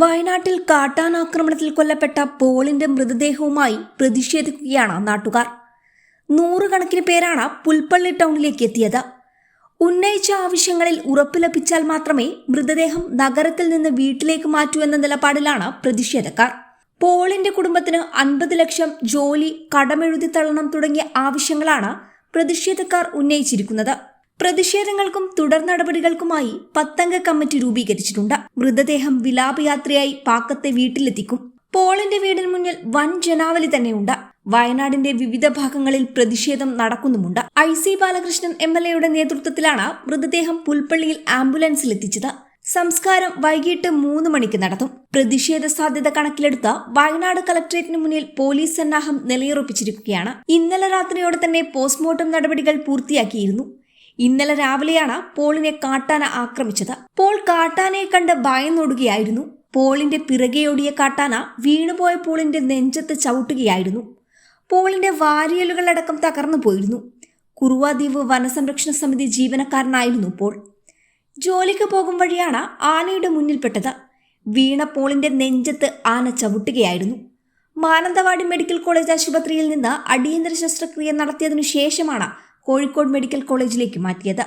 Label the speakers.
Speaker 1: വയനാട്ടിൽ കാട്ടാനാക്രമണത്തിൽ കൊല്ലപ്പെട്ട പോളിന്റെ മൃതദേഹവുമായി പ്രതിഷേധിക്കുകയാണ് നാട്ടുകാർ. നൂറുകണക്കിന് പേരാണ് പുൽപ്പള്ളി ടൗണിലേക്ക് എത്തിയത്. ഉന്നയിച്ച ആവശ്യങ്ങളിൽ ഉറപ്പ് ലഭിച്ചാൽ മാത്രമേ മൃതദേഹം നഗരത്തിൽ നിന്ന് വീട്ടിലേക്ക് മാറ്റൂ എന്ന നിലപാടിലാണ് പ്രതിഷേധക്കാർ. പോളിന്റെ കുടുംബത്തിന് അൻപത് ലക്ഷം ജോലി കടമെഴുതി തള്ളണം തുടങ്ങിയ ആവശ്യങ്ങളാണ് പ്രതിഷേധക്കാർ ഉന്നയിച്ചിരിക്കുന്നത്. പ്രതിഷേധങ്ങൾക്കും തുടർ നടപടികൾക്കുമായി പത്തംഗ കമ്മിറ്റി രൂപീകരിച്ചിട്ടുണ്ട്. മൃതദേഹം വിലാപയാത്രയായി പാക്കത്തെ വീട്ടിലെത്തിക്കും. പോളിന്റെ വീടിന് മുന്നിൽ വൻ ജനാവലി തന്നെയുണ്ട്. വയനാടിന്റെ വിവിധ ഭാഗങ്ങളിൽ പ്രതിഷേധം നടക്കുന്നുമുണ്ട്. I C Balakrishnan M L എയുടെ നേതൃത്വത്തിലാണ് മൃതദേഹം പുൽപ്പള്ളിയിൽ ആംബുലൻസിൽ എത്തിച്ചത് സംസ്കാരം വൈകിട്ട് മൂന്ന് മണിക്ക് നടത്തും. പ്രതിഷേധ സാധ്യത കണക്കിലെടുത്ത് വയനാട് കളക്ടറേറ്റിന് മുന്നിൽ പോലീസ് സന്നാഹം നിലയുറപ്പിച്ചിരിക്കുകയാണ്. ഇന്നലെ രാത്രിയോടെ തന്നെ പോസ്റ്റ്മോർട്ടം നടപടികൾ പൂർത്തിയാക്കിയിരുന്നു. ഇന്നലെ രാവിലെയാണ് പോളിനെ കാട്ടാന ആക്രമിച്ചത്. പോൾ കാട്ടാനയെ കണ്ട് ഭയന്നോടുകയായിരുന്നു. പോളിന്റെ പിറകെയോടിയ കാട്ടാന വീണുപോയ പോളിന്റെ നെഞ്ചത്ത് ചവിട്ടുകയായിരുന്നു. പോളിന്റെ വാരിയലുകളടക്കം തകർന്നു പോയിരുന്നു. കുറുവാദ്വീപ് വനസംരക്ഷണ സമിതി ജീവനക്കാരനായിരുന്നു പോൾ. ജോലിക്ക് പോകും വഴിയാണ് ആനയുടെ മുന്നിൽപ്പെട്ടത്. വീണ പോളിന്റെ നെഞ്ചത്ത് ആന ചവിട്ടുകയായിരുന്നു. മാനന്തവാടി മെഡിക്കൽ കോളേജ് ആശുപത്രിയിൽ നിന്ന് അടിയന്തര ശസ്ത്രക്രിയ നടത്തിയതിനു ശേഷമാണ് കോഴിക്കോട് മെഡിക്കൽ കോളേജിലേക്ക് മാറ്റിയത്